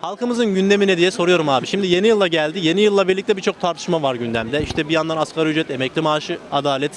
Halkımızın gündemi ne diye soruyorum abi. Şimdi yeni yılla geldi. Yeni yılla birlikte birçok tartışma var gündemde. İşte bir yandan asgari ücret, emekli maaşı, adalet.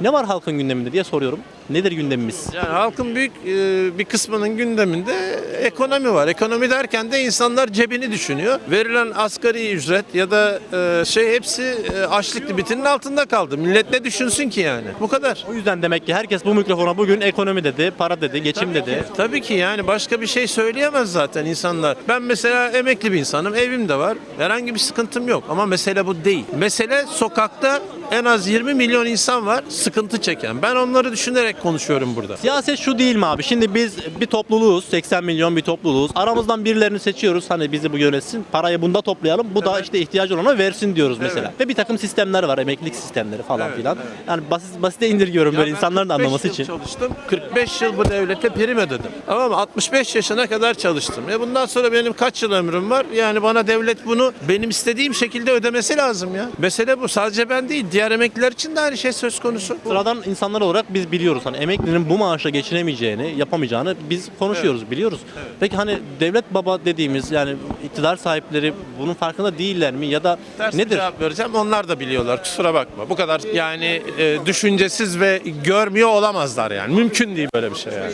Ne var halkın gündeminde diye soruyorum. Nedir gündemimiz? Yani halkın büyük e, bir kısmının gündeminde ekonomi var. Ekonomi derken de insanlar cebini düşünüyor. Verilen asgari ücret ya da e, şey hepsi e, açlık limitinin altında kaldı. Millet ne düşünsün ki yani? Bu kadar. O yüzden demek ki herkes bu mikrofona bugün ekonomi dedi, para dedi, geçim dedi. Tabii ki yani başka bir şey söyleyemez zaten insanlar. Ben mesela emekli bir insanım, evim de var. Herhangi bir sıkıntım yok ama mesele bu değil. Mesele sokakta en az 20 milyon insan var sıkıntı çeken. Ben onları düşünerek konuşuyorum burada. Siyaset şu değil mi abi? Şimdi biz bir topluluğuz, 80 milyon bir topluluğuz. Aramızdan birilerini seçiyoruz. Hani bizi bu yönetsin. Parayı bunda toplayalım. Bu da işte ihtiyacı olana versin diyoruz mesela. Ve bir takım sistemler var. Emeklilik sistemleri falan filan. Yani basit basite indirgiyorum böyle insanların da 45 anlaması için. çalıştım. 45 yıl bu devlete prim ödedim. Tamam mı? 65 yaşına kadar çalıştım. E bundan sonra benim kaç yıl ömrüm var? Yani bana devlet bunu benim istediğim şekilde ödemesi lazım ya. Mesele bu. Sadece ben değil. Diğer emekliler için de aynı şey söz konusu. Sıradan insanlar olarak biz biliyoruz hani emeklinin bu maaşla geçinemeyeceğini, yapamayacağını biz konuşuyoruz, biliyoruz. Peki hani devlet baba dediğimiz yani iktidar sahipleri bunun farkında değiller mi ya da Ters nedir? cevap vereceğim. Onlar da biliyorlar. Kusura bakma. Bu kadar yani e, düşüncesiz ve görmüyor olamazlar yani. Mümkün değil böyle bir şey yani.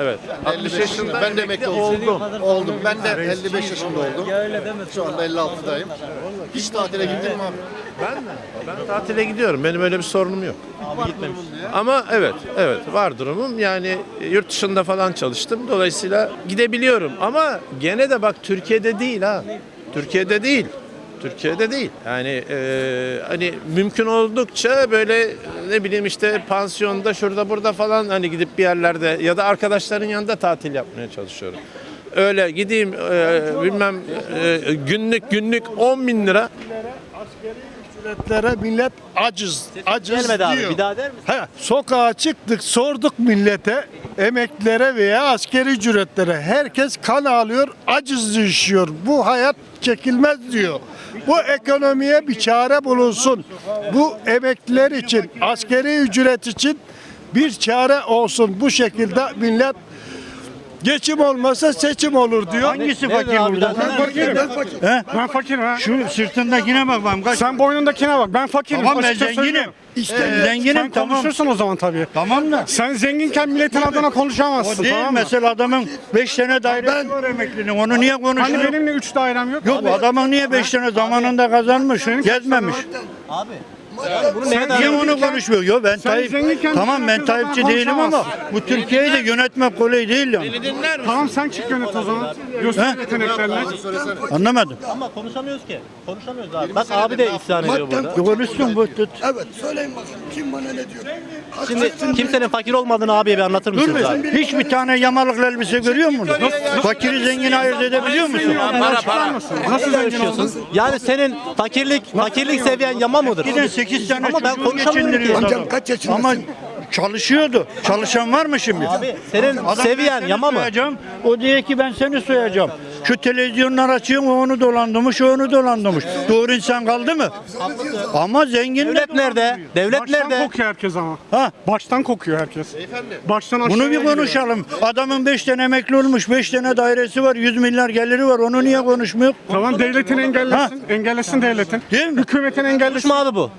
Evet. 55 yaşında ben de emekli oldum. Oldum. Ben de 55 yaşında oldum. Şu anda 56'dayım. Hiç tatile gittin mi abi? Ben mi? Ben tatile gidiyorum. Benim öyle bir sorunum yok. Abi gitmemiş. Ama evet, evet var durumum. Yani e, yurt dışında falan çalıştım. Dolayısıyla gidebiliyorum. Ama gene de bak Türkiye'de değil ha. Türkiye'de değil. Türkiye'de değil. Yani e, hani mümkün oldukça böyle ne bileyim işte pansiyonda şurada burada falan hani gidip bir yerlerde ya da arkadaşların yanında tatil yapmaya çalışıyorum. Öyle gideyim e, bilmem e, günlük günlük 10 bin lira Ücretlere millet aciz, aciz Gelmedi abi diyor. bir daha der misin? He, sokağa çıktık sorduk millete emeklere veya askeri ücretlere. Herkes kan alıyor aciz düşüyor bu hayat çekilmez diyor. Bu ekonomiye bir çare bulunsun. Bu emekliler için askeri ücret için bir çare olsun. Bu şekilde millet geçim olmasa seçim olur diyor. Hangisi fakir abi? burada? Ben fakirim. He? Ben fakirim ha. Şu sırtındakine bak bak. Kaç... Sen boynundakine bak. Ben fakirim. Tamam ben zenginim. İşte Sen zenginim tamam. konuşursun o zaman tabii. Tamam da. Sen zenginken milletin adına konuşamazsın. O değil tamam mı? mesela adamın 5 tane dairesi var emeklinin. Onu niye Hani konuşuyor? benim de 3 dairem yok. Yok adamın niye 5 tane zamanında kazanmış, gezmemiş. Bunu neye Niye dair- onu konuşmuyor? Yo ben Tayyip, zenginken tamam ben milletin Tayyipçi değilim ama konuşamazsın. bu Türkiye'yi de yönetmek kolay değil yani. dinler misin? Tamam sen çık yönet o zaman. Göster He? yeteneklerini. Anlamadım. Ama konuşamıyoruz ki. Konuşamıyoruz abi. Bak abi de isyan ediyor burada. Konuşsun bu tut. Evet söyleyin bakalım kim bana ne diyor? Şimdi kimsenin fakir olmadığını abiye bir anlatır mısınız abi? Hiçbir tane yamalıklı elbise görüyor musun? Fakiri zengini ayırt edebiliyor musun? Para para. Nasıl zengin? Yaşıyorsun. Yani senin fakirlik fakirlik seviyen yama mıdır? Giden 8 tane Ama ben çocuğu konuşamıyorum geçindiriyor ki. adam. Amcam kaç yaşındasın? Ama çalışıyordu. Çalışan var mı şimdi? Abi senin Adam seviyen seni yama mı? soyacağım, O diyor ki ben seni soyacağım. Şu televizyonlar açıyor o onu dolandırmış, onu dolandırmış. Doğru insan kaldı mı? Ama zenginler Devlet nerede? Devlet Baştan nerede? kokuyor herkes ama. Ha, Baştan kokuyor herkes. Baştan aşağıya bunu bir gidiyor. konuşalım. Adamın 5 tane emekli olmuş, 5 tane dairesi var, 100 milyar geliri var. Onu niye konuşmuyor? Tamam devletin engellesin. Engellesin devletin. Değil mi? Hükümetin engellesin. Konuşma abi bu.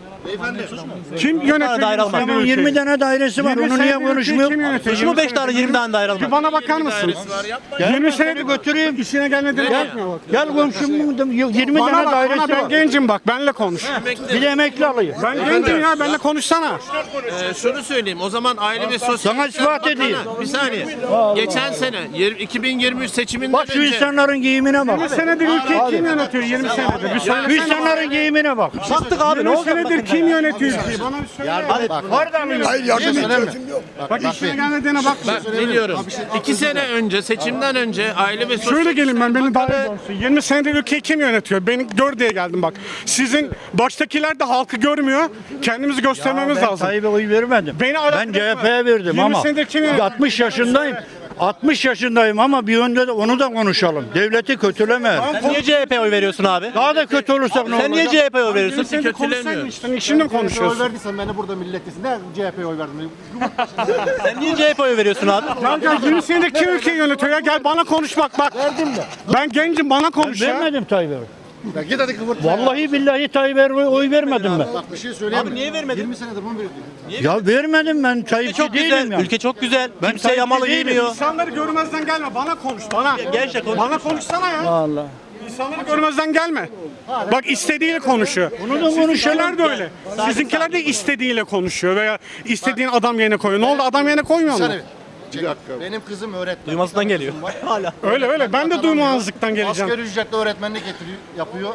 Kim yönetiyor? daire almak. Adamın 20 tane dairesi var. 20 Onu niye konuşmuyor? Şu mu 5 tane 20 tane daire almak? bana bakar mısın? 20 senedir götüreyim. işine gelmediğine Gel, bakmıyor bak. gel komşumun da 20 Bana tane dairesi bana ben var. gencim bak, benle konuş. Bir de emekli alayım. Ben gencim ya, benle konuşsana. Ee, şunu söyleyeyim. O zaman aile ve sosyal Sana ispat edeyim. Bir saniye. Geçen sene yir- 2023 seçiminden Bak şu önce insanların giyimine 20 bak. senedir ülkeyi kim yönetiyor? 20 senedir. Söylesene. insanların giyimine bak. Baktık abi ne 20 olacak? senedir kim yönetiyor ülkeyi? Bana bir söyle. Var da mı? Hayır yardım ihtiyacım yok. Bak işine gelmediğine bak. Bak ne diyorum? İki sene önce seçimden önce aile ve sosyal Şöyle gelin ben beni olsun. 20 senedir ülkeyi kim yönetiyor? Beni gör diye geldim bak. Sizin baştakiler de halkı görmüyor. Kendimizi göstermemiz ben lazım. Tayyip'e oy vermedim. Beni ben etmez. CHP'ye verdim 20 ama senedir kim yönetiyor? 60 yaşındayım. 60 yaşındayım ama bir yönde de onu da konuşalım. Devleti kötüleme. Sen niye CHP 'ye oy veriyorsun abi? Daha da kötü olursak ne Sen niye olacak? CHP 'ye oy veriyorsun? Sen de konuşsaydın işte. Şimdi mi konuşuyorsun? verdiysen beni burada millettesin. Ne CHP'ye oy verdin? Sen niye CHP 'ye oy veriyorsun abi? Gel 20 senedir kim ülkeyi yönetiyor ya? Gel bana konuş bak bak. Ben gencim bana konuş ya. Vermedim Tayyip'e. Ya git hadi kıvırt. Vallahi billahi Tayyip'e oy vermedim ben. Bak bir şey söyleyeyim. Abi niye vermedin? 20 senedir bunu veriyorsun. Ya vermedim ben Ülke Tayyipçi çok değilim güzel. yani. Ülke çok güzel. Ben Kimse Tayyipçi yamalı değilim. giymiyor. İnsanları görmezden gelme. Bana konuş bana. Gençle konuş. Bana konuşsana ya. Allah. İnsanları görmezden gelme. Bak istediğiyle konuşuyor. Bunu da konuşalım. Sizinkiler de öyle. Sizinkiler de istediğiyle konuşuyor veya istediğin adam yerine koyuyor. Ne oldu adam yerine koymuyor mu? Bir- Benim kızım öğretmen. Duymasından geliyor. Hala. Öyle öyle. Ben de duymazlıktan geleceğim. Asgari ücretli öğretmenlik getiriyor, yapıyor.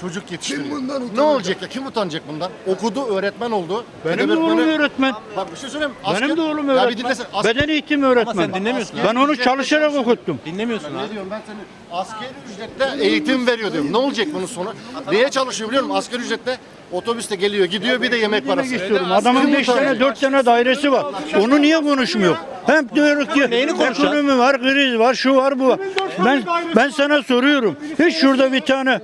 Çocuk yetiştiriyor. Kim bundan Ne utanacak? olacak ya? Kim utanacak bundan? Okudu, öğretmen oldu. Benim de Edebiyat oğlum öğretmen. Bak bir şey söyleyeyim. mi? Benim Asker- de oğlum Ya bir öğretmen. dinlesene. Asker- Beden eğitimi öğretmeni. sen dinlemiyorsun. Ben onu çalışarak okuttum. Dinlemiyorsun abi. Ne diyorum ben seni? Asgari ücretle eğitim veriyor diyorum. Ne olacak bunun sonu? Neye çalışıyor biliyor musun? Asgari ücretle otobüste geliyor, gidiyor bir de yemek parası. istiyorum. Adamın 5 tane 4 tane dairesi var. Onu niye konuşmuyor? Hem diyor ki ekonomi var, kriz var, şu var, bu var. Ben ben sana soruyorum. Hiç şurada bir tane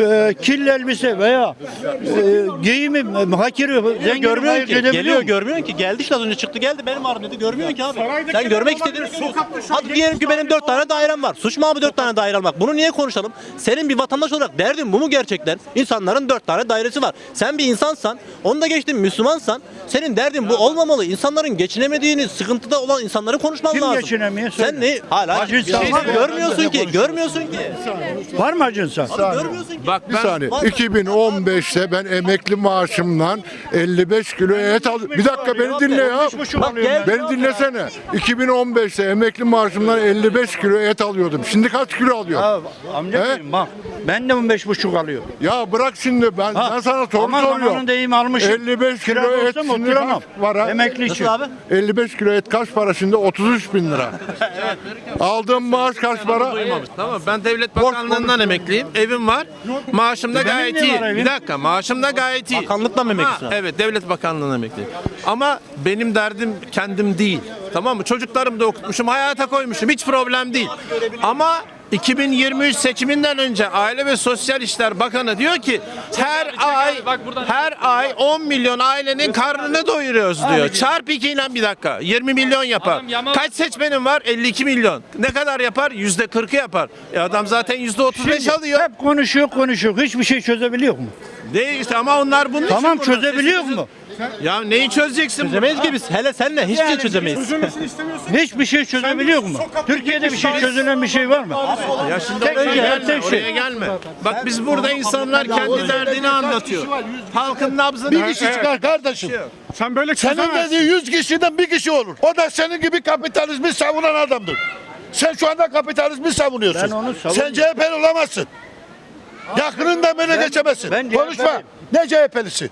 e, kirli elbise veya e, giyimi, hakiri, zengin Görmüyor ki. Geliyor mu? görmüyorsun ki. Geldi işte az önce çıktı geldi benim ağrım dedi. Görmüyorsun ki abi. Sen görmek istediğini söylüyorsun. Hadi diyelim ki benim dört tane dairem var. Suç mu abi dört tane daire almak? Bunu niye konuşalım? Senin bir vatandaş olarak derdin bu mu gerçekten? İnsanların dört tane dairesi var. Sen bir insansan, onu da geçtin Müslümansan, senin derdin bu olmamalı. İnsanların geçinemediğini, sıkıntıda olan insanları konuşman Kim lazım. geçinemiyor? Sen Söyle. ne? Hala Acil bir şey sağlık- görmüyorsun ki. Görmüyorsun ki. Var mı acınsa? Abi görmüyorsun ki. Bak bir saniye. 2015'te ben emekli maaşımdan 55 kilo et al. Bir dakika beni dinle ya. Bak gel. Beni dinlesene. 2015'te emekli maaşımdan 55 kilo et alıyordum. Şimdi kaç kilo alıyorum? Ya, amcacığım bak ben de 15 buçuk alıyorum. Ya bırak şimdi ben ben sana soru ama soruyorum. zamanında eğimi almışım. 55 kilo Kira et oturamam. kaç para? Emekli için. Nasıl abi? 55 kilo et kaç para şimdi? 33 bin lira. Aldığım maaş kaç para? Tamam ben devlet bakanlığından emekliyim. Evim var. Maaşım da gayet iyi. var. Bir dakika maaşım da gayet iyi. Bakanlıktan mı emeklisin abi? Evet devlet bakanlığından emekliyim. Ama benim derdim kendim değil. Tamam mı? Çocuklarımı da okutmuşum. Hayata koymuşum. Hiç problem değil. Ama 2023 seçiminden önce Aile ve Sosyal İşler Bakanı diyor ki her ay her ay 10 milyon ailenin karnını doyuruyoruz diyor. Çarp 2 ile bir dakika 20 milyon yapar. Kaç seçmenim var? 52 milyon. Ne kadar yapar? %40'ı yapar. E adam zaten %35 alıyor. Hep konuşuyor konuşuyor. Hiçbir şey çözebiliyor mu? Ne işte ama onlar bunun için Tamam çözebiliyor Sesimizin- mu? Ya neyi çözeceksin? Çözemeyiz ki biz. Hele senle hiçbir şey çözemeyiz. Çözülmesini istemiyorsun. Hiçbir şey çözebiliyor mu? Türkiye'de bir şey çözülen bir şey var mı? Ya şimdi Tek oraya şey, gelme, tek şey. oraya gelme. Bak biz burada insanlar kendi derdini anlatıyor. Halkın nabzını Bir kişi çıkar kardeşim. Sen böyle Senin çözemezsin. dediği 100 kişiden bir kişi olur. O da senin gibi kapitalizmi savunan adamdır. Sen şu anda kapitalizmi savunuyorsun. Ben onu Sen savunmuyorum. CHP'li olamazsın. Yakınında böyle geçemezsin. ben Konuşma. CHP'liyim. Ne CHP'lisi?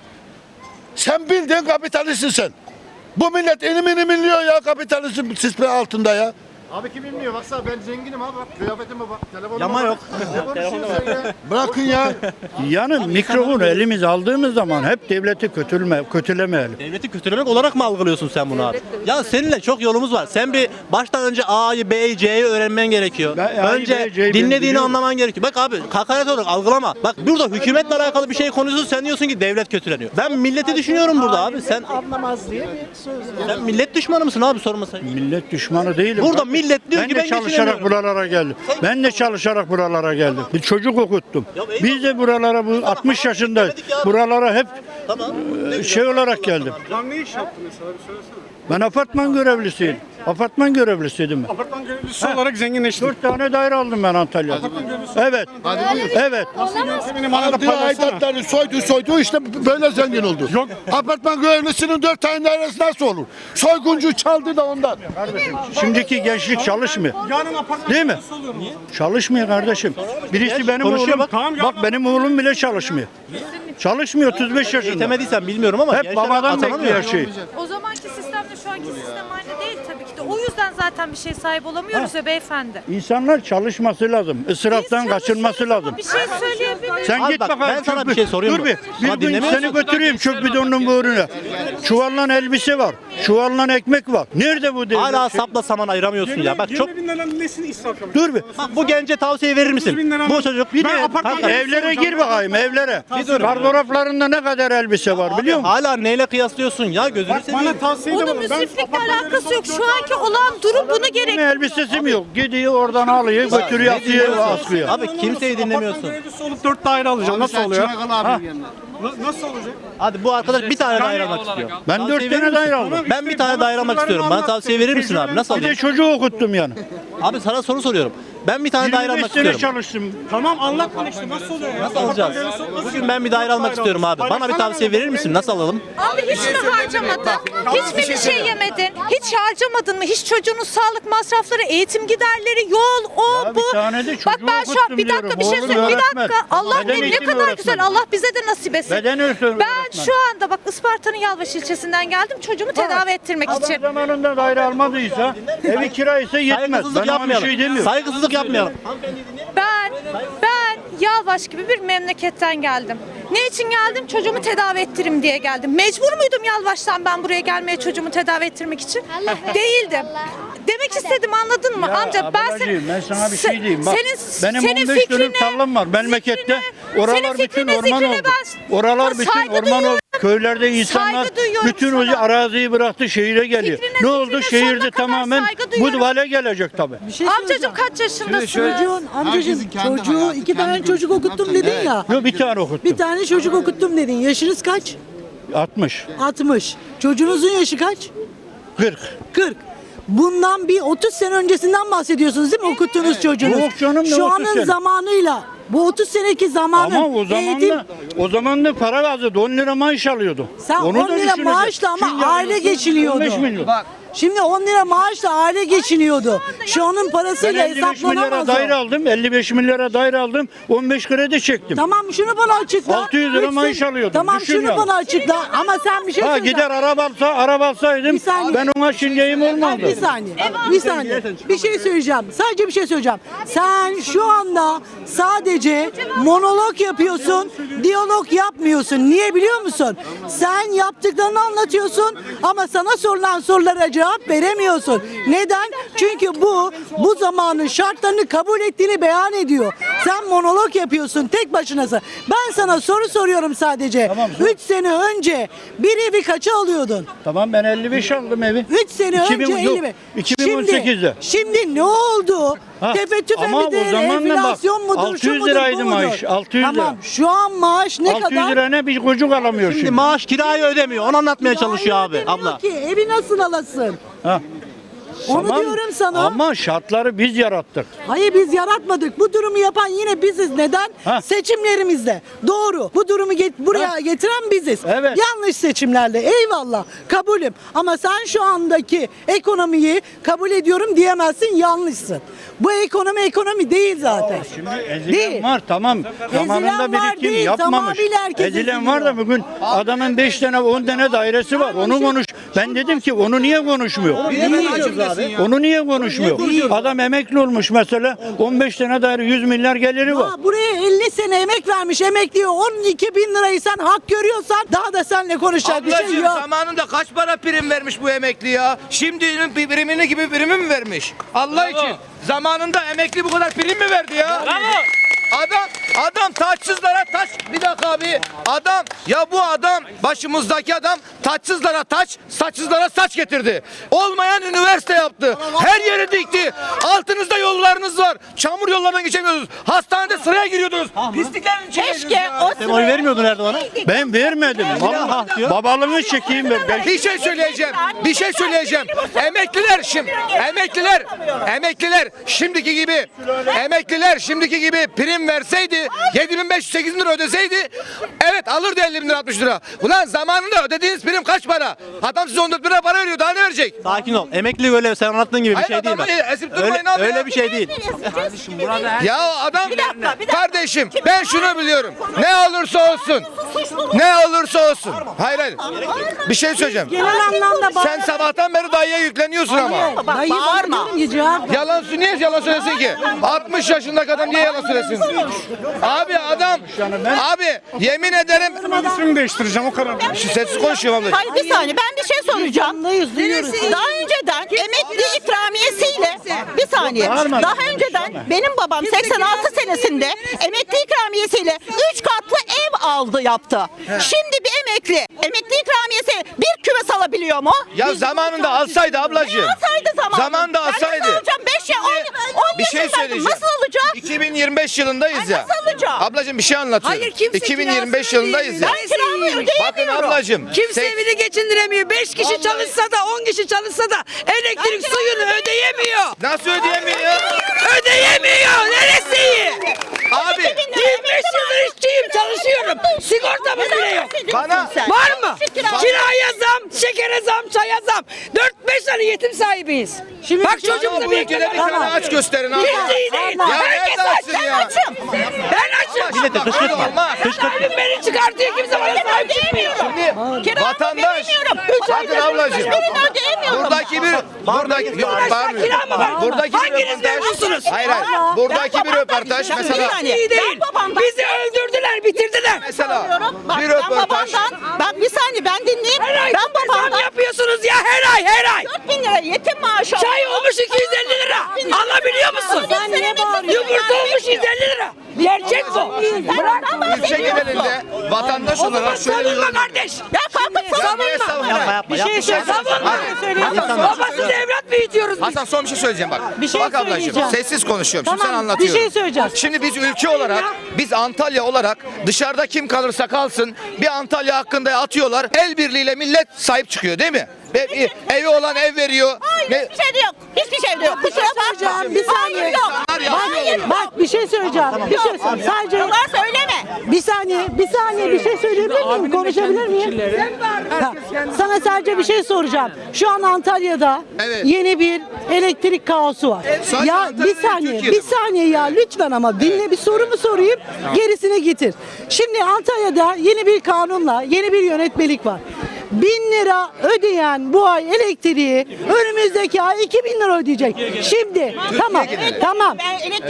Sen bildiğin kapitalistsin sen. Bu millet inim inim inliyor ya kapitalizm sismi altında ya. Abi kim bilmiyor? Baksana ben zenginim abi. Bak kıyafetime bak. Telefonuma Yama bak. yok. Ne konuşuyorsun sen ya? Bırakın ya. Yani mikrofonu elimiz aldığımız zaman hep devleti kötüleme, kötülemeyelim. Devleti kötülemek olarak mı algılıyorsun sen bunu abi? Ya seninle çok yolumuz var. Sen bir baştan önce A'yı, B'yi, C'yi öğrenmen gerekiyor. Ben A'yı, önce B'yi, C'yi dinlediğini biliyorum. anlaman gerekiyor. Bak abi hakaret olarak algılama. Bak burada hükümetle alakalı bir şey konuşuyorsun sen diyorsun ki devlet kötüleniyor. Ben milleti düşünüyorum burada abi. Sen anlamaz diye bir söz. sen millet düşmanı mısın abi sormasın. Millet düşmanı değilim. Burada Bak, millet diyor ben ki de ben çalışarak geçinemiyorum. buralara geldim. Ben de çalışarak buralara geldim. Bir çocuk okuttum. Ya. Biz de buralara bu 60 yaşındayız. demedik ya. Buralara hep Tamam. şey olarak geldim. Lan ne iş yaptın mesela bir söylesene. Ben apartman görevlisiyim. Apartman görevlisiydim ben. Apartman görevlisi olarak zenginleştin. Dört tane daire aldım ben Antalya'da. Evet. Evet. Benim bana da Aldığı paylaşsana. aidatları soydu soydu işte böyle zengin oldu. Yok. Apartman görevlisinin dört tane dairesi nasıl olur? Soyguncu çaldı da ondan. Şimdiki gençlik çalışmıyor. Yarın apartman Değil mi? görevlisi oluyorum. Çalışmıyor kardeşim. Birisi benim konuşuyor oğlum. bak. Tamam ya. Bak benim oğlum bile çalışmıyor. Çalışmıyor 35 yaşında. Eğitemediysen bilmiyorum ama Hep gençler babadan atanamıyor. bekliyor her şeyi. O şu anki sistem aynı değil tabii ki de. O yüzden zaten bir şey sahip olamıyoruz ya beyefendi. İnsanlar çalışması lazım. Israftan kaçınması lazım. Bir şey söyleyebilir miyim? Sen Abi git bak, bakalım. ben sana çöp bir şey soruyorum Dur bak. bir. Bir Ama gün dinlemiyorsun. seni götüreyim çöp bidonunun böğrüne. Çuvallan elbise var. Çuvallan ekmek var. Nerede bu devlet? Hala sapla saman ayıramıyorsun ya. Bak çok 20 bin liranın nesini israf yapıyorsun? Dur bir. Bak bu gence tavsiye verir 30 bin misin? lira- Bu çocuk Bir de apartman Kanka, Evlere gir bakayım evlere. Gardıroflarında ne kadar elbise var biliyor musun? Hala neyle kıyaslıyorsun ya gözünü seveyim. bana tavsiye de bulun. Ben müsriflikle alakası yok. Şu anki olan durum bunu Ne gerektiriyor. elbisesi mi yok? Gidiyor oradan alıyor götürüyor atıyor askıya. Abi kimseyi dinlemiyorsun. Apartman dairesi olup 4 daire alacağım. Nasıl oluyor? Yanına. Na- Nasıl olacak? Hadi bu arkadaş bir tane daire almak istiyor. Ben dört verir tane misin? daire aldım. Ben bir tane daire almak istiyorum. Bana tavsiye verir misin abi? Nasıl Bir de alayım? çocuğu okuttum yani. Abi sana soru soruyorum. Ben bir tane daire 25 almak sene istiyorum. çalıştım. Tamam anlat bana işte nasıl oluyor ya? Nasıl alacağız? Bugün ben bir daire almak istiyorum abi. Bana bir tavsiye verir misin? Nasıl alalım? Abi hiç mi harcamadın? Hiç mi bir şey yemedin? Hiç harcamadın mı? Hiç çocuğunun sağlık masrafları, eğitim giderleri, yol, o Ya bu. bir tane de Bak çocuğu ben şu an okuttum bir dakika bir şey Oğlum söyleyeyim. Bir öğretmen. dakika. Allah Beden ne, ne eğitimi kadar güzel. Allah bize de nasip etsin. Beden öğretmeni Ben şu anda bak Isparta'nın Yalvaç ilçesinden geldim. Çocuğumu tedavi ettirmek Adam için. zamanında daire almadıysa, evi kiraysa yetmez. Saygısızlık Ben ona bir yapmayalım. şey demiyorum. Saygısızlık yapmayalım. Ben ben Yalvaç gibi bir memleketten geldim. Ne için geldim? Çocuğumu tedavi ettirim diye geldim. Mecbur muydum Yalvaç'tan ben buraya gelmeye çocuğumu tedavi ettirmek için? Değildim. Demek istedim anladın mı? Ya Amca ben ablacığım, ben sana bir şey se- diyeyim. Bak, senin, benim senin 15 dönüm tarlam var memlekette. Oralar bütün orman oldu. ben Oralar bütün saygı orman duyuyorum. oldu. Köylerde insanlar Saygı duyuyorum bütün o sana. araziyi bıraktı şehire geliyor. Fikrine, ne oldu? zikrine Şehirde sonuna kadar tamamen saygı bu duyuyorum. hale gelecek tabii. Amcacığım kaç yaşındasın? Çocuğun amcacığım Herkesin kendi çocuğu hayatı, iki tane kendi çocuk görüşü. okuttum Tabii, dedin evet. ya. Yok bir tane okuttum. Bir tane çocuk okuttum dedin. Yaşınız kaç? 60, 60. Çocuğunuzun yaşı kaç? 40. 40. Bundan bir 30 sene öncesinden bahsediyorsunuz değil mi okuttuğunuz çocuğunuz? Yok canım, ne Şu 30 anın sene? zamanıyla bu 30 seneki zamanın Ama o zaman eğitim da o zaman da para azdı. 10 lira maaş alıyordu. Sen 10 da lira düşüneceksin. maaşla ama Şimdi aile geçiniyordu. 15 milyon. Şimdi 10 lira maaşla aile geçiniyordu. Şu anın Ben parasıyla 55 milyara hesaplanamaz daire o. aldım. 55 milyara daire aldım. 15 kredi çektim. Tamam şunu bana açıkla. 600 lira maaş alıyordum. Tamam Düşün şunu yani. bana açıkla ama sen bir şey Ha söyleyeceğim. gider araba alsa, araba alsaydım Bir saniye. ben ona şingeyim olmazdı. Bir saniye. Bir saniye. Bir şey söyleyeceğim. Sadece bir şey söyleyeceğim. Sen şu anda sadece monolog yapıyorsun, diyalog yapmıyorsun. Niye biliyor musun? Sen yaptıklarını anlatıyorsun ama sana sorulan sorulara cevap veremiyorsun. Neden? Çünkü bu bu zamanın şartlarını kabul ettiğini beyan ediyor. Sen monolog yapıyorsun tek başınasın. Ben sana soru soruyorum sadece. Tamam, sor. 3 sene önce bir evi kaça alıyordun? Tamam ben 55 aldım evi. 3 sene 2000 önce yok, 50 2018'de. Şimdi, şimdi ne oldu? Ha, Tefe tüfe ama o midir? zaman da bak, Enflasyon mudur? 600 şu mudur, liraydı bu mudur? maaş, 600 lira. Tamam şu an maaş ne 600 kadar? lira ne bir çocuk alamıyor şimdi. Şimdi maaş kirayı ödemiyor. Onu anlatmaya çalışıyor Kirayı abi ödemiyor abla. Ki, evi nasıl alasın? Ha. Onu Tamam, diyorum sana. Ama şartları biz yarattık. Hayır biz yaratmadık. Bu durumu yapan yine biziz. Neden? Ha. Seçimlerimizle. Doğru. Bu durumu get- buraya getiren biziz. Evet. Yanlış seçimlerle. Eyvallah. Kabulüm. Ama sen şu andaki ekonomiyi kabul ediyorum diyemezsin. Yanlışsın. Bu ekonomi ekonomi değil zaten. Şimdi ezilen Değil. var tamam. Zamanında var birikim değil, yapmamış. tamamıyla herkes Ezilen var da eziliyor. bugün adamın 5 tane 10 tane dairesi var. Onu konuş. Ben dedim ki onu niye konuşmuyor? Onu niye konuşmuyor? Adam emekli olmuş mesela. 15 tane daire 100 milyar geliri var. Ha, buraya 50 sene emek vermiş emekliye 12 bin lirayı sen hak görüyorsan daha da seninle konuşacak bir şey Ablacığım yok. zamanında kaç para prim vermiş bu emekli ya? Şimdinin bir primini gibi primi mi vermiş? Allah için. Zamanında emekli bu kadar prim mi verdi ya? Adam adam taçsızlara taç bir dakika abi adam ya bu adam başımızdaki adam taçsızlara taç saçsızlara saç getirdi. Olmayan üniversite yaptı. Her yeri dikti. Altınızda yollarınız var. Çamur yollardan geçemiyorsunuz. Hastanede sıraya giriyordunuz. Pisliklerin Keşke o Sen oy vermiyordun Erdoğan'a. Ben vermedim. Vallahi diyor. babalığını çekeyim ben. Ben- Bir şey söyleyeceğim. Bir şey söyleyeceğim. Emekliler şimdi emekliler emekliler şimdiki gibi emekliler şimdiki gibi prim verseydi 7500 8000 lira ödeseydi evet alırdı 50 bin lira 60 lira. Ulan zamanında ödediğiniz prim kaç para? Adam size 14 bin lira para veriyor daha ne verecek? Sakin ol. Emeklilik öyle sen anlattığın gibi bir Hayır, şey değil adamı bak. durmayın Öyle, abi öyle ya. bir şey değil. Ya adam Bir dakika, bir dakika. kardeşim ben şunu biliyorum. Ne olursa olsun Ne olursa olsun. Hayır hayır. Bir şey söyleyeceğim. Genel anlamda Sen sabahtan beri dayıya yükleniyorsun ama. Dayı bağırma. Cevap Yalan niye yalan söylesin ki? 60 yaşındaki adam niye yalan söylesin? Abi adam abi yemin ederim İsmimi değiştireceğim o kadar. şu sessiz konuşuyorum ablacığım. Hayır bir saniye ben bir şey soracağım. Daha önceden emekli ikramiyesiyle bir saniye. Daha önceden benim babam 86 senesinde emekli ikramiyesiyle 3 katlı ev aldı yaptı. Şimdi bir emekli emekli ikramiyesi bir kümes alabiliyor mu? Ya zamanında alsaydı ablacığım. Ne alsaydı zamanında? Zamanında Ben nasıl alsaydı. alacağım 5 ya 10, 10 Bir şey söyleyeceğim. Nasıl alacağım? 2025 yılındayız ya. nasıl alacağım? Ablacığım bir şey anlatıyorum. Hayır, kimse 2025 kirasını yılındayız ya. Ben kiramı Bakın ödeyemiyorum. ablacığım. Kimse sek- evini geçindiremiyor. 5 kişi Vallahi- çalışsa da 10 kişi çalışsa da elektrik Ben suyunu ödeyemiyor. Nasıl ödeyemiyor? Ödeyemiyor. Neresi iyi? Abi 25 yıldır işçiyim çalışıyorum. Sigortamız bile yok. bana Var mı? Kira- Kiraya zam, şekere zam, çaya zam. 4-5 tane yetim sahibiyiz. Şimdi Bak bana da bu ülkede bir tane aç gösterin abi. Hiç iyi değil. Ya Herkes nerede aç. açsın ya? açım. Ben açım. Millete kışkırtma. Olmaz. Abim beni çıkartıyor kimse bana sahip çıkmıyor. Vatandaş bakın ablacığım buradaki bir buradaki yok bağırmıyorum. kira mı var? Buradaki bir Hanginiz memnunsunuz? röportaj. Hayır hayır. Allah. Buradaki Ben bir röportaj mesela bir İyi değil. Ben babamdan- Bizi öldürdüler, bitirdiler. mesela Bak, bir ben röportaj. babamdan, bak bir saniye ben dinleyeyim. Her ay ben zam babamdan yapıyorsunuz ya her ay her ay. 4 bin lira yetim maaşı Çay olmuş 250 lira. Alabiliyor musun? Sen niye bağırıyorsun? Yumurta olmuş 150 lira. Gerçek bu. Bırak. Ülke genelinde vatandaş O zaman olarak şöyle bir savunma kardeş. Ya kalkıp niye savunma. Yapma yapma. Bir şey yapma. söyle. Savunma. Hasan, Babasız evlat büyütüyoruz biz. Hasan son bir şey söyleyeceğim bak. Bir şey bak ablacığım söyleyeceğim. sessiz konuşuyorum. Şimdi Tamam, sen anlatıyorum. bir şey söyleyeceğim. Şimdi biz ülke olarak, biz Antalya olarak dışarıda kim kalırsa kalsın bir Antalya hakkında atıyorlar. El birliğiyle millet sahip çıkıyor değil mi? Ve evi olan ev veriyor. Hayır Ne- hiçbir şey de yok. Hiçbir şey de yok. Kusura bakma. söyleyeceğim, bir saniye. Hayır yok. Hayır yok. Bak bir şey söyleyeceğim. Bir şey söyleyeceğim. Sadece söyleme. Bir saniye, bir saniye bir şey söyleyebilir miyim? Konuşabilir miyim? Ha, Sana sadece bir şey soracağım. Şu an Antalya'da Evet. yeni bir elektrik kaosu var. Sadece Ya Antalya'da bir değil, saniye, Türkiye'de bir saniye ya lütfen ama dinle bir sorumu sorayım. Gerisini getir. Şimdi Antalya'da yeni bir kanunla, yeni bir yönetmelik var. Bin lira ödeyen bu ay elektriği önümüzdeki ay 2000 lira ödeyecek. Şimdi tamam tamam.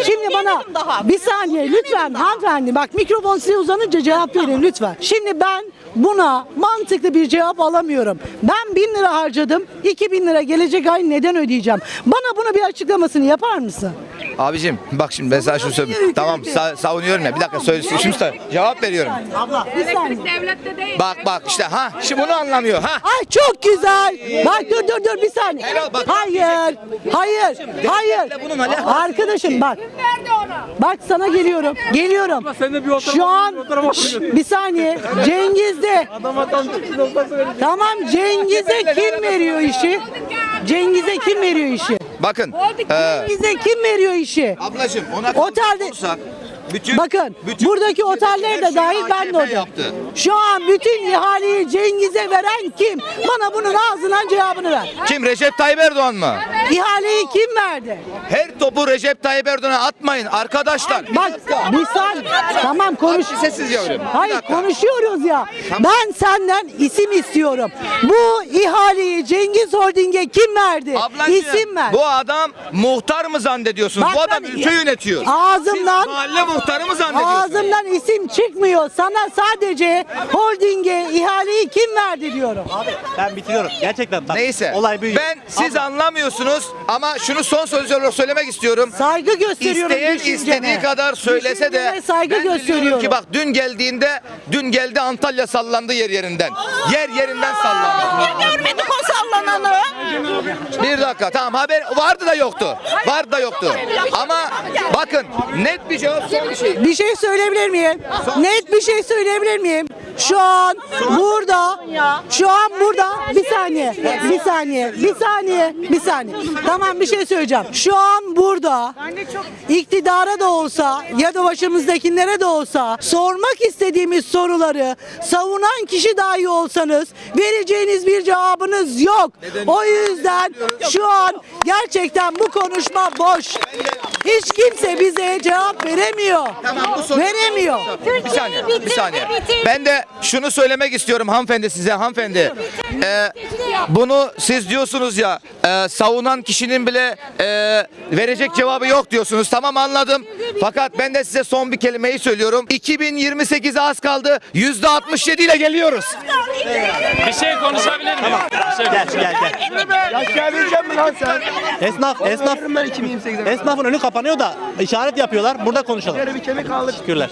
Şimdi bana bir saniye lütfen hanımefendi bak mikrofon size uzanınca cevap verin lütfen. Şimdi ben buna mantıklı bir cevap alamıyorum. Ben bin lira harcadım 2000 lira gelecek ay neden ödeyeceğim? Bana bunu bir açıklamasını yapar mısın? Abicim bak şimdi ben sana şunu söyleyeyim. Tamam sa- savunuyorum ya. Bir dakika söyle. Şimdi sana cevap veriyorum. Abla bir saniye. Bak bak işte ha. Şimdi bunu anlamıyor ha. Ay çok güzel. Bak dur dur dur bir saniye. Helal, bak. Hayır. Hayır. Hayır. Arkadaşım bak. Bak sana geliyorum. Geliyorum. Şu an Şş, bir saniye. Cengiz'de. Tamam Cengiz'e kim veriyor işi? Cengiz'e kim veriyor işi? Bakın. e, Cengiz'e kim veriyor işi? ablacığım ona Otelde- bütün Bakın bütün- buradaki oteller de dahil ben de oradayım. yaptı. Şu an bütün ihaleyi Cengiz'e veren kim? Bana bunun ağzından cevabını ver. Kim Recep Tayyip Erdoğan mı? İhaleyi kim verdi? Her topu Recep Tayyip Erdoğan'a atmayın arkadaşlar. Bak misal tamam konuş. Sessiz yavrum. Hayır konuşuyoruz ya. Ben senden isim istiyorum. Bu ihaleyi Cengiz Holding'e kim verdi? Ablacığım İsim ver. bu adam muhtar mı zannediyorsunuz? Bak bu adam ben- ülke yönetiyor. Ağzımdan Siz mahalle muhtarı mı zannediyorsunuz? ağzımdan isim çıkmıyor. Sana sadece holdinge ihaleyi kim verdi diyorum. Ben bitiriyorum. Gerçekten bak. Neyse. Olay büyüyor. Ben siz anlamıyorsunuz ama şunu son söz olarak söylemek istiyorum. Saygı gösteriyorum İsteyen düşüncene. istediği kadar söylese de Düşüncene saygı ben de diyorum gösteriyorum. ki bak dün geldiğinde dün geldi Antalya sallandı yer yerinden. Yer yerinden sallandı. Görmedik o sallananı? Bir dakika tamam haber vardı da yoktu. Vardı da yoktu. Ama bakın net bir cevap son bir şey. Bir şey söyleyebilir miyim? Net bir şey söyleyebilir miyim? Şu an burada, şu an burada bir saniye, bir saniye, bir saniye, bir saniye. Tamam bir şey söyleyeceğim. Şu an burada iktidara da olsa ya da başımızdakilere de olsa sormak istediğimiz soruları savunan kişi dahi olsanız vereceğiniz bir cevabınız yok. O yüzden şu an gerçekten bu konuşma boş. Hiç kimse bize cevap veremiyor. Tamam bu soru Veremiyor. Bir saniye, bir saniye. Ben de şunu söylemek istiyorum hanımefendi size hanımefendi. Ee, bunu siz diyorsunuz ya e, savunan kişinin bile e, verecek cevabı yok diyorsunuz. Tamam anladım. Fakat ben de size son bir kelimeyi söylüyorum. 2028'e az kaldı. %67 ile geliyoruz. Bir şey konuşabilir miyim? Bir şey Gel gel gel. Esnaf, esnaf. Esnafın önü kapanıyor da işaret yapıyorlar. Burada konuşalım. Teşekkürler.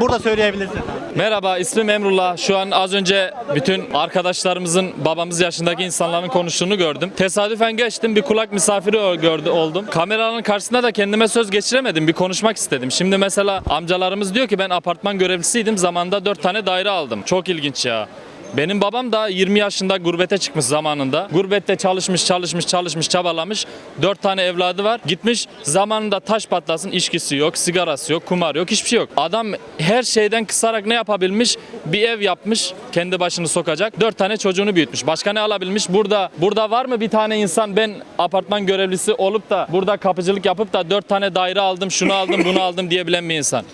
Burada söyleyebilirsin. Merhaba ismim Emrullah. Şu an az önce bütün arkadaşlarımızın babamız yaşındaki insanların konuştuğunu gördüm. Tesadüfen geçtim bir kulak misafiri gördü oldum. Kameranın karşısında da kendime söz geçiremedim. Bir konuşmak istedim. Şimdi mesela amcalarımız diyor ki ben apartman görevlisiydim. Zamanında 4 tane daire aldım. Çok ilginç ya. Benim babam da 20 yaşında gurbete çıkmış zamanında. Gurbette çalışmış, çalışmış, çalışmış, çabalamış. 4 tane evladı var. Gitmiş zamanında taş patlasın, içkisi yok, sigarası yok, kumar yok, hiçbir şey yok. Adam her şeyden kısarak ne yapabilmiş? Bir ev yapmış, kendi başını sokacak. 4 tane çocuğunu büyütmüş. Başka ne alabilmiş? Burada burada var mı bir tane insan ben apartman görevlisi olup da burada kapıcılık yapıp da 4 tane daire aldım, şunu aldım, bunu aldım diyebilen bir insan.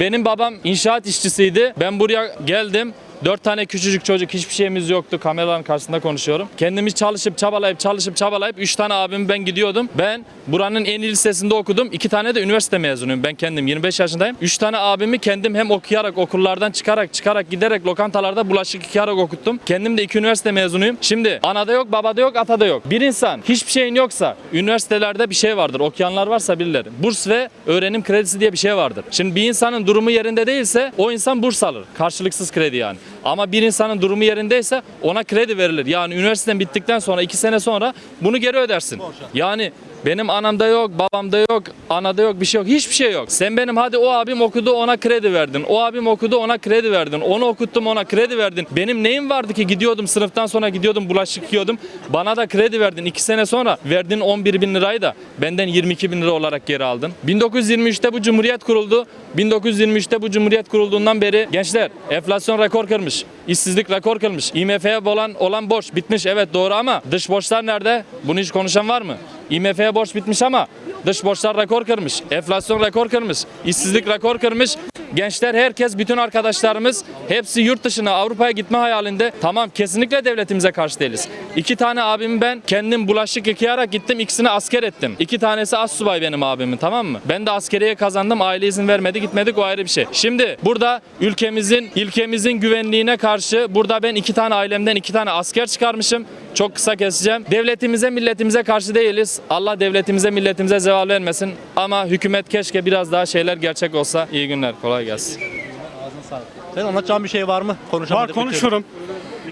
Benim babam inşaat işçisiydi. Ben buraya geldim. Dört tane küçücük çocuk hiçbir şeyimiz yoktu. Kameraların karşısında konuşuyorum. Kendimiz çalışıp çabalayıp çalışıp çabalayıp üç tane abim ben gidiyordum. Ben buranın en iyi lisesinde okudum. İki tane de üniversite mezunuyum. Ben kendim 25 yaşındayım. Üç tane abimi kendim hem okuyarak okullardan çıkarak çıkarak giderek lokantalarda bulaşık yıkayarak okuttum. Kendim de iki üniversite mezunuyum. Şimdi anada yok babada yok atada yok. Bir insan hiçbir şeyin yoksa üniversitelerde bir şey vardır. Okuyanlar varsa bilirler. Burs ve öğrenim kredisi diye bir şey vardır. Şimdi bir insanın durumu yerinde değilse o insan burs alır. Karşılıksız kredi yani. Ama bir insanın durumu yerindeyse ona kredi verilir. Yani üniversiteden bittikten sonra iki sene sonra bunu geri ödersin. Yani benim anamda yok, babamda yok, anada yok, bir şey yok. Hiçbir şey yok. Sen benim hadi o abim okudu ona kredi verdin. O abim okudu ona kredi verdin. Onu okuttum ona kredi verdin. Benim neyim vardı ki gidiyordum sınıftan sonra gidiyordum bulaşık yıkıyordum. Bana da kredi verdin. iki sene sonra verdiğin 11 bin lirayı da benden 22 bin lira olarak geri aldın. 1923'te bu cumhuriyet kuruldu. 1923'te bu cumhuriyet kurulduğundan beri gençler enflasyon rekor kırmış. işsizlik rekor kırmış. IMF'ye olan olan borç bitmiş evet doğru ama dış borçlar nerede? Bunu hiç konuşan var mı? IMF'ye borç bitmiş ama dış borçlar rekor kırmış. Enflasyon rekor kırmış. işsizlik rekor kırmış. Gençler herkes bütün arkadaşlarımız hepsi yurt dışına Avrupa'ya gitme hayalinde. Tamam kesinlikle devletimize karşı değiliz. İki tane abimi ben kendim bulaşık yıkayarak gittim. ikisini asker ettim. İki tanesi az subay benim abimin tamam mı? Ben de askeriye kazandım. Aile izin vermedi gitmedik o ayrı bir şey. Şimdi burada ülkemizin ilkemizin güvenliğine karşı burada ben iki tane ailemden iki tane asker çıkarmışım. Çok kısa keseceğim. Devletimize, milletimize karşı değiliz. Allah devletimize, milletimize zeval vermesin. Ama hükümet keşke biraz daha şeyler gerçek olsa. İyi günler, kolay gelsin. Senin anlatacağın bir şey var mı? Var Konuşamadık. konuşurum.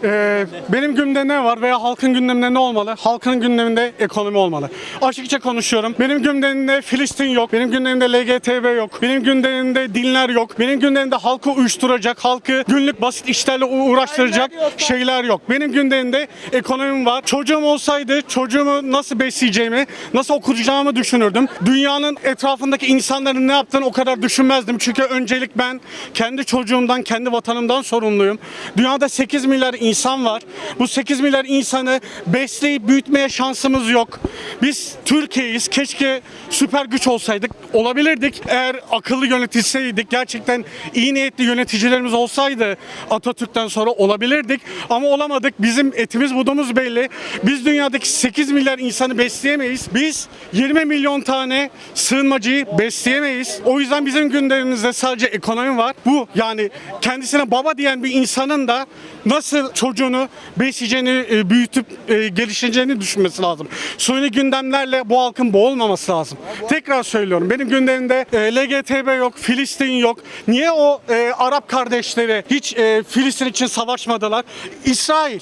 Ee, benim gündemde ne var veya halkın gündeminde ne olmalı? Halkın gündeminde ekonomi olmalı. Açıkça konuşuyorum. Benim gündemimde Filistin yok. Benim gündemimde LGTB yok. Benim gündemimde dinler yok. Benim gündemimde halkı uyuşturacak, halkı günlük basit işlerle uğraştıracak şeyler yok. Benim gündemimde ekonomim var. Çocuğum olsaydı çocuğumu nasıl besleyeceğimi, nasıl okutacağımı düşünürdüm. Dünyanın etrafındaki insanların ne yaptığını o kadar düşünmezdim. Çünkü öncelik ben kendi çocuğumdan, kendi vatanımdan sorumluyum. Dünyada 8 milyar insan var. Bu 8 milyar insanı besleyip büyütmeye şansımız yok. Biz Türkiye'yiz. Keşke süper güç olsaydık. Olabilirdik. Eğer akıllı yönetilseydik, gerçekten iyi niyetli yöneticilerimiz olsaydı Atatürk'ten sonra olabilirdik. Ama olamadık. Bizim etimiz budumuz belli. Biz dünyadaki 8 milyar insanı besleyemeyiz. Biz 20 milyon tane sığınmacıyı besleyemeyiz. O yüzden bizim gündemimizde sadece ekonomi var. Bu yani kendisine baba diyen bir insanın da nasıl çocuğunu besleyeceğini, e, büyütüp e, gelişeceğini düşünmesi lazım. Suni gündemlerle bu halkın boğulmaması lazım. Tekrar söylüyorum. Benim gündemimde e, LGTB yok, Filistin yok. Niye o e, Arap kardeşleri hiç Filistin için savaşmadılar? İsrail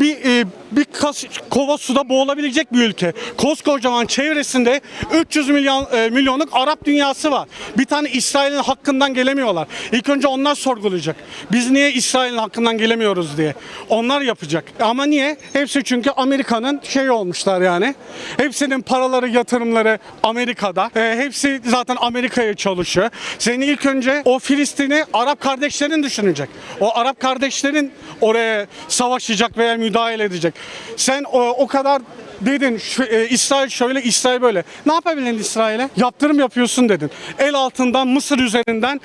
bir e, bir kas, kova suda boğulabilecek bir ülke. Koskocaman çevresinde 300 milyon e, milyonluk Arap dünyası var. Bir tane İsrail'in hakkından gelemiyorlar. İlk önce onlar sorgulayacak. Biz niye İsrail'in hakkından gelemiyoruz diye. Onlar yapacak. Ama niye? Hepsi çünkü Amerika'nın şey olmuşlar yani. Hepsinin paraları, yatırımları Amerika'da. E, hepsi zaten Amerika'ya çalışıyor. Senin ilk önce o Filistin'i Arap kardeşlerin düşünecek. O Arap kardeşlerin oraya savaşacak veya müdahale edecek. Sen o, o kadar dedin şu, e, İsrail şöyle İsrail böyle. Ne yapabildin İsrail'e? Yaptırım yapıyorsun dedin. El altından Mısır üzerinden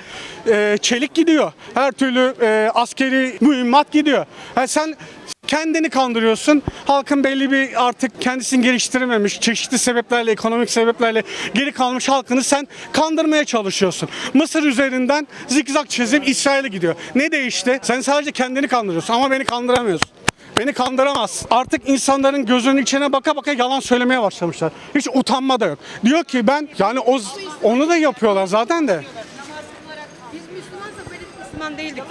e, çelik gidiyor. Her türlü e, askeri mühimmat gidiyor. Ha, sen kendini kandırıyorsun. Halkın belli bir artık kendisini geliştirememiş, çeşitli sebeplerle, ekonomik sebeplerle geri kalmış halkını sen kandırmaya çalışıyorsun. Mısır üzerinden zikzak çizim İsrail'e gidiyor. Ne değişti? Sen sadece kendini kandırıyorsun ama beni kandıramıyorsun. Beni kandıramaz. Artık insanların gözünün içine baka baka yalan söylemeye başlamışlar. Hiç utanma da yok. Diyor ki ben yani o onu da yapıyorlar zaten de. Biz Müslümansak Müslüman değildik.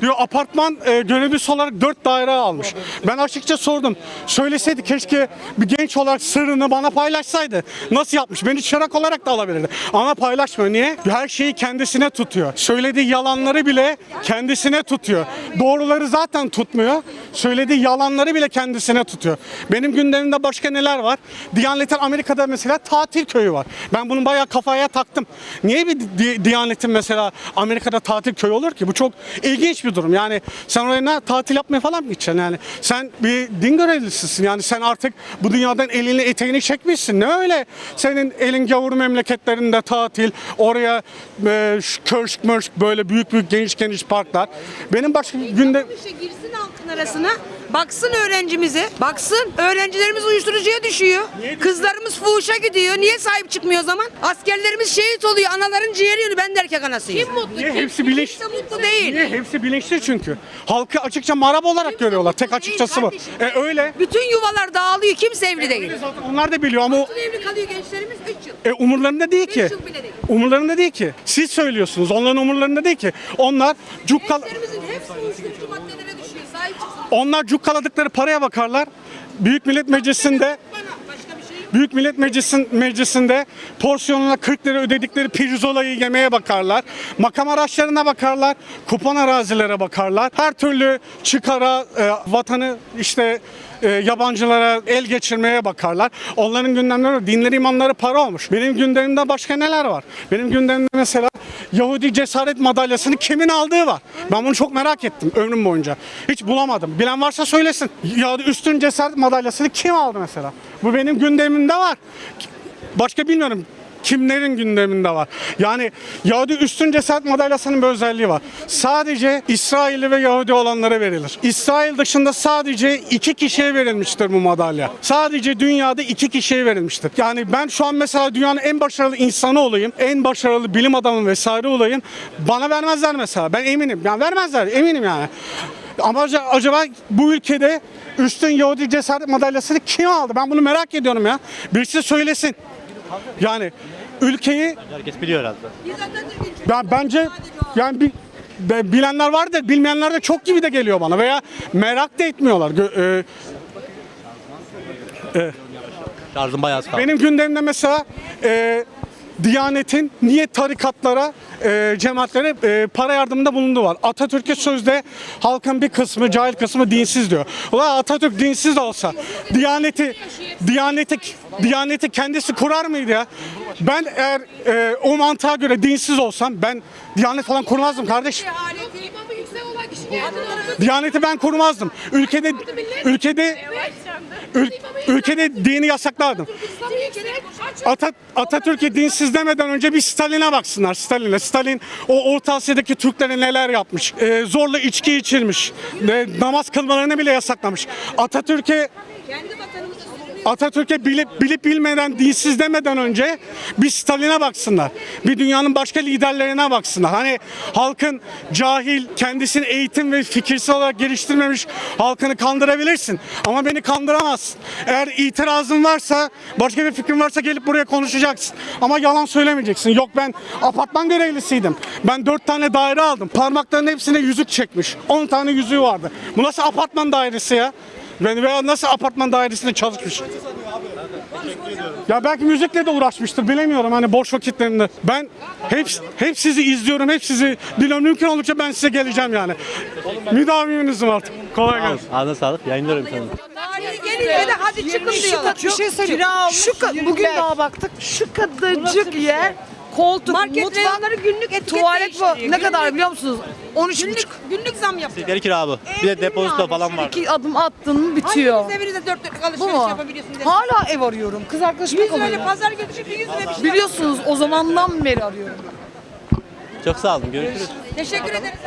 Diyor apartman e, görevlisi olarak dört daire almış. Ben açıkça sordum. Söyleseydi keşke bir genç olarak sırrını bana paylaşsaydı. Nasıl yapmış? Beni çırak olarak da alabilirdi. Ama paylaşmıyor. Niye? Her şeyi kendisine tutuyor. Söylediği yalanları bile kendisine tutuyor. Doğruları zaten tutmuyor. Söylediği yalanları bile kendisine tutuyor. Benim gündemimde başka neler var? Diyanet'in Amerika'da mesela tatil köyü var. Ben bunun bayağı kafaya taktım. Niye bir Di- Diyanet'in mesela Amerika'da tatil köyü olur ki? Bu çok ilginç bir durum. Yani sen oraya ne, tatil yapmaya falan mı gideceksin yani? Sen bir din görevlisisin. Yani sen artık bu dünyadan elini eteğini çekmişsin. Ne öyle? Senin elin gavur memleketlerinde tatil, oraya e, köşk mörşk böyle büyük büyük geniş geniş parklar. Benim başka günde İşte girsin halkın arasına. Baksın öğrencimize. Baksın. Öğrencilerimiz uyuşturucuya düşüyor. Kızlarımız fuhuşa gidiyor. Niye sahip çıkmıyor o zaman? Askerlerimiz şehit oluyor. Anaların ciğeri yanıyor. Ben de erkek anasıyım. Kim mutlu? Niye kim? hepsi bilinç? Kimse mutlu değil. Niye hepsi bilinçli çünkü. Halkı açıkça maraba olarak görüyorlar. Tek açıkçası bu. kardeşim. E öyle. Bütün yuvalar dağılıyor. Kimse evli değil. Zaten onlar da biliyor ama o- Bütün evli kalıyor gençlerimiz 3 yıl. e, umurlarında değil ki. Beş yıl bile değil. Umurlarında değil ki. Siz söylüyorsunuz. Onların umurlarında değil ki. Onlar cukkal Gençlerimizin hepsi uyuşturucu maddelere düşüyor. Sahip çıksın. Onlar cukkaladıkları paraya bakarlar. Büyük Millet Meclisi'nde. Büyük Millet Meclisi'nin meclisinde porsiyonuna 40 lira ödedikleri pirzolayı yemeye bakarlar. Makam araçlarına bakarlar. Kupon arazilere bakarlar. Her türlü çıkara e, vatanı işte e, yabancılara el geçirmeye bakarlar. Onların gündemleri dinleri imamları para olmuş. Benim gündemimde başka neler var? Benim gündemimde mesela Yahudi cesaret madalyasını kimin aldığı var. Ben bunu çok merak ettim ömrüm boyunca. Hiç bulamadım. Bilen varsa söylesin. Yahudi üstün cesaret madalyasını kim aldı mesela? Bu benim gündemimde var. Başka bilmiyorum kimlerin gündeminde var. Yani Yahudi üstün cesaret madalyasının bir özelliği var. Sadece İsrailli ve Yahudi olanlara verilir. İsrail dışında sadece iki kişiye verilmiştir bu madalya. Sadece dünyada iki kişiye verilmiştir. Yani ben şu an mesela dünyanın en başarılı insanı olayım, en başarılı bilim adamı vesaire olayım. Bana vermezler mesela. Ben eminim. Yani vermezler. Eminim yani. Ama ac- acaba bu ülkede üstün Yahudi cesaret madalyasını kim aldı? Ben bunu merak ediyorum ya. Birisi söylesin. Yani ülkeyi Herkes biliyor herhalde. ben bence yani bir be- bilenler var da bilmeyenler de çok gibi de geliyor bana veya merak da etmiyorlar. Gö- e, Şarjım bayağı az kaldı. benim gündemimde mesela e, Diyanet'in niye tarikatlara, e, cemaatlere e, para yardımında bulunduğu var. Atatürk'e sözde halkın bir kısmı, cahil kısmı dinsiz diyor. Ulan Atatürk dinsiz olsa Diyanet'i Diyanet'i Diyanet'i kendisi kurar mıydı ya? Ben eğer e, o mantığa göre dinsiz olsam ben Diyanet falan kurmazdım kardeşim. Diyaneti ben kurmazdım. Ülkede ülkede ül- ülkede dini yasaklardım. Ata, Atatürk'e dinsiz demeden önce bir Stalin'e baksınlar. Stalin'e. Stalin o Orta Asya'daki Türklere neler yapmış. Ee, zorla içki içirmiş. Ee, namaz kılmalarını bile yasaklamış. Atatürk'e Kendi sürünüyor. Atatürk'e bilip, bilip bilmeden, dinsiz demeden önce bir Stalin'e baksınlar. Bir dünyanın başka liderlerine baksınlar. Hani halkın cahil, kendisini eğitim ve fikirsel olarak geliştirmemiş halkını kandırabilirsin. Ama beni kandıramazsın. Eğer itirazın varsa, başka bir fikrin varsa gelip buraya konuşacaksın. Ama yalan söylemeyeceksin. Yok ben apartman görevlisiydim. Ben dört tane daire aldım. Parmaklarının hepsine yüzük çekmiş. 10 tane yüzüğü vardı. Bu nasıl apartman dairesi ya? Ben veya nasıl apartman dairesinde çalışmış? Ya belki müzikle de uğraşmıştır bilemiyorum hani boş vakitlerinde. Ben hep hep sizi izliyorum, hep sizi biliyorum. Mümkün oldukça ben size geleceğim yani. Müdaviminizim artık. Kolay gelsin. Ağzına sağlık. Yayınlıyorum seni. Gelince de hadi çıkın diyorlar. Bir şey söyleyeyim. Şu ka- bugün daha baktık. Şu kadarcık yer koltuk, Market mutfak, reyonları günlük etiket tuvalet değiştiriyor. bu. Ne kadar Günlük- biliyor musunuz? 13 Günlük, buçuk. günlük zam yapıyor. Sigara kira bu. Bir de depozito falan var. İki adım attın mı bitiyor. Hanginiz evinizde dört dörtlük Bu alışveriş mu? yapabiliyorsunuz? Hala ev arıyorum. Kız arkadaşım 100 kalıyor. lirayla pazar günü şimdi 100 lira bir şey. Biliyorsunuz o zamandan beri arıyorum. Çok sağ olun. Görüşürüz. Teşekkür ederiz.